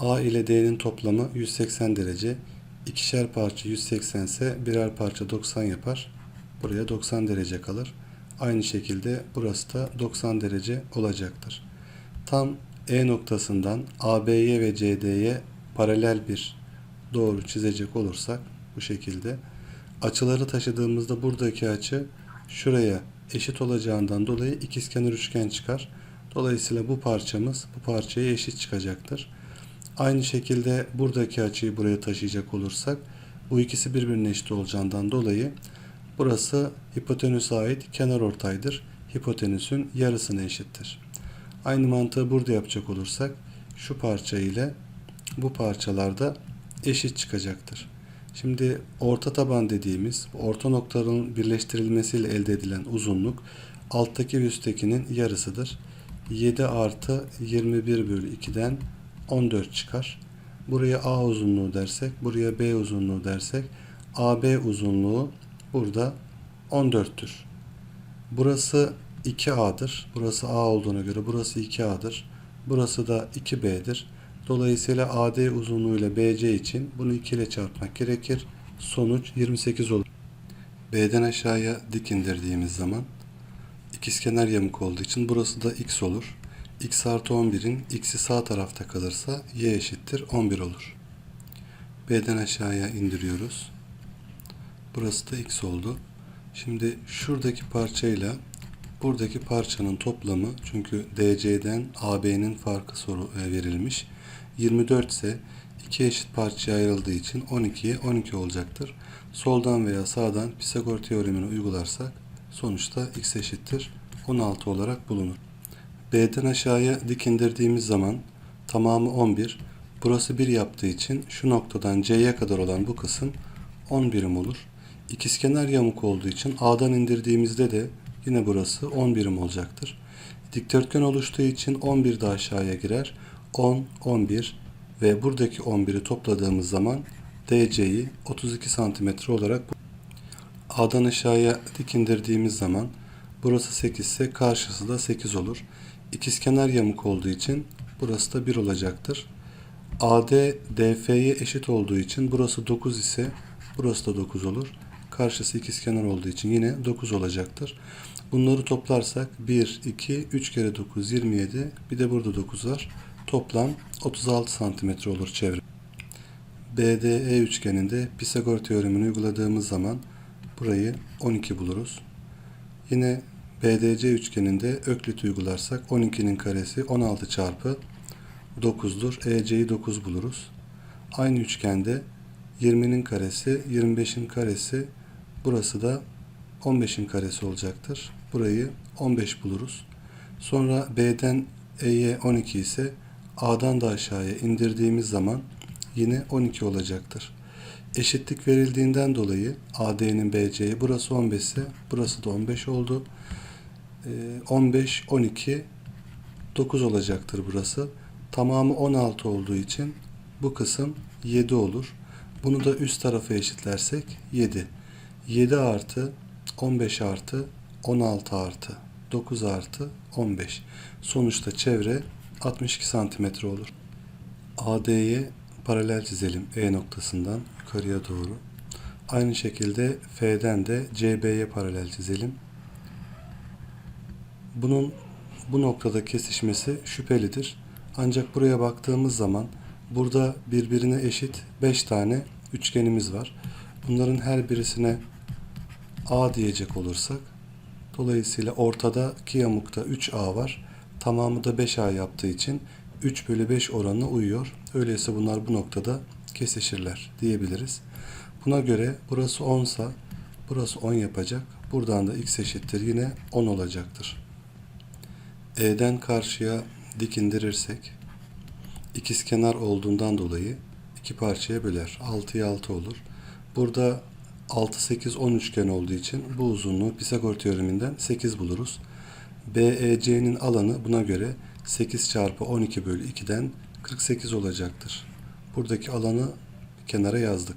A ile D'nin toplamı 180 derece. İkişer parça 180 ise birer parça 90 yapar. Buraya 90 derece kalır. Aynı şekilde burası da 90 derece olacaktır. Tam E noktasından AB'ye ve CD'ye paralel bir doğru çizecek olursak bu şekilde açıları taşıdığımızda buradaki açı şuraya eşit olacağından dolayı ikizkenar üçgen çıkar. Dolayısıyla bu parçamız bu parçaya eşit çıkacaktır. Aynı şekilde buradaki açıyı buraya taşıyacak olursak bu ikisi birbirine eşit olacağından dolayı burası hipotenüse ait kenar ortaydır. Hipotenüsün yarısına eşittir. Aynı mantığı burada yapacak olursak şu parça ile bu parçalarda eşit çıkacaktır. Şimdi orta taban dediğimiz orta noktaların birleştirilmesiyle elde edilen uzunluk alttaki ve üsttekinin yarısıdır. 7 artı 21 bölü 2'den 14 çıkar. Buraya A uzunluğu dersek, buraya B uzunluğu dersek AB uzunluğu burada 14'tür. Burası 2A'dır. Burası A olduğuna göre burası 2A'dır. Burası da 2B'dir. Dolayısıyla AD uzunluğu ile BC için bunu 2 ile çarpmak gerekir. Sonuç 28 olur. B'den aşağıya dik indirdiğimiz zaman ikizkenar yamuk olduğu için burası da x olur. X artı 11'in x'i sağ tarafta kalırsa y eşittir 11 olur. B'den aşağıya indiriyoruz. Burası da x oldu. Şimdi şuradaki parçayla buradaki parçanın toplamı çünkü DC'den AB'nin farkı soru e, verilmiş. 24 ise iki eşit parçaya ayrıldığı için 12'ye 12 olacaktır. Soldan veya sağdan Pisagor teoremini uygularsak sonuçta x eşittir 16 olarak bulunur. B'den aşağıya dik indirdiğimiz zaman tamamı 11. Burası 1 yaptığı için şu noktadan C'ye kadar olan bu kısım 10 birim olur. İkizkenar yamuk olduğu için A'dan indirdiğimizde de yine burası 10 birim olacaktır. Dikdörtgen oluştuğu için 11 de aşağıya girer. 10, 11 ve buradaki 11'i topladığımız zaman DC'yi 32 santimetre olarak A'dan aşağıya dik indirdiğimiz zaman burası 8 ise karşısı da 8 olur. İkizkenar yamuk olduğu için burası da 1 olacaktır. AD DF'ye eşit olduğu için burası 9 ise burası da 9 olur. Karşısı ikizkenar olduğu için yine 9 olacaktır. Bunları toplarsak 1, 2, 3 kere 9, 27. Bir de burada 9 var. Toplam 36 santimetre olur çevre. BDE üçgeninde Pisagor teoremini uyguladığımız zaman burayı 12 buluruz. Yine BDC üçgeninde Öklit uygularsak 12'nin karesi 16 çarpı 9'dur. EC'yi 9 buluruz. Aynı üçgende 20'nin karesi 25'in karesi burası da 15'in karesi olacaktır. Burayı 15 buluruz. Sonra B'den E'ye 12 ise A'dan da aşağıya indirdiğimiz zaman yine 12 olacaktır. Eşitlik verildiğinden dolayı AD'nin BC'ye burası 15 ise burası da 15 oldu. Ee, 15, 12, 9 olacaktır burası. Tamamı 16 olduğu için bu kısım 7 olur. Bunu da üst tarafa eşitlersek 7. 7 artı 15 artı 16 artı 9 artı 15. Sonuçta çevre 62 santimetre olur. AD'ye paralel çizelim E noktasından yukarıya doğru. Aynı şekilde F'den de CB'ye paralel çizelim. Bunun bu noktada kesişmesi şüphelidir. Ancak buraya baktığımız zaman burada birbirine eşit 5 tane üçgenimiz var. Bunların her birisine A diyecek olursak dolayısıyla ortadaki yamukta 3A var. Tamamı da 5A yaptığı için 3 bölü 5 oranına uyuyor. Öyleyse bunlar bu noktada kesişirler diyebiliriz. Buna göre burası 10 sa burası 10 yapacak. Buradan da x eşittir yine 10 olacaktır. E'den karşıya dik indirirsek ikizkenar olduğundan dolayı iki parçaya böler. 6'ya 6 olur. Burada 6, 8, 10 üçgen olduğu için bu uzunluğu Pisagor teoreminden 8 buluruz. BEC'nin alanı buna göre 8 çarpı 12 bölü 2'den 48 olacaktır. Buradaki alanı kenara yazdık.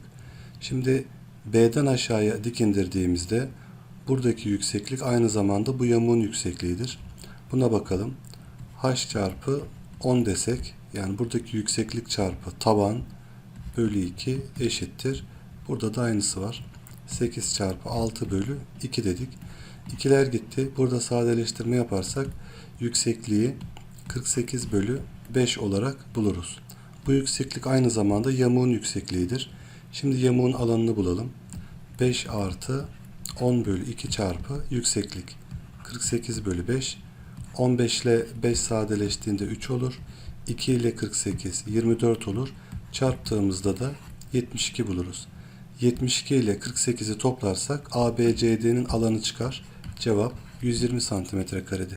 Şimdi B'den aşağıya dik indirdiğimizde buradaki yükseklik aynı zamanda bu yamuğun yüksekliğidir. Buna bakalım. H çarpı 10 desek Yani buradaki yükseklik çarpı taban bölü 2 eşittir. Burada da aynısı var. 8 çarpı 6 bölü 2 dedik. İkiler gitti. Burada sadeleştirme yaparsak yüksekliği 48 bölü 5 olarak buluruz. Bu yükseklik aynı zamanda yamuğun yüksekliğidir. Şimdi yamuğun alanını bulalım. 5 artı 10 bölü 2 çarpı yükseklik. 48 bölü 5. 15 ile 5 sadeleştiğinde 3 olur. 2 ile 48 24 olur. Çarptığımızda da 72 buluruz. 72 ile 48'i toplarsak ABCD'nin alanı çıkar. Cevap 120 santimetre karedir.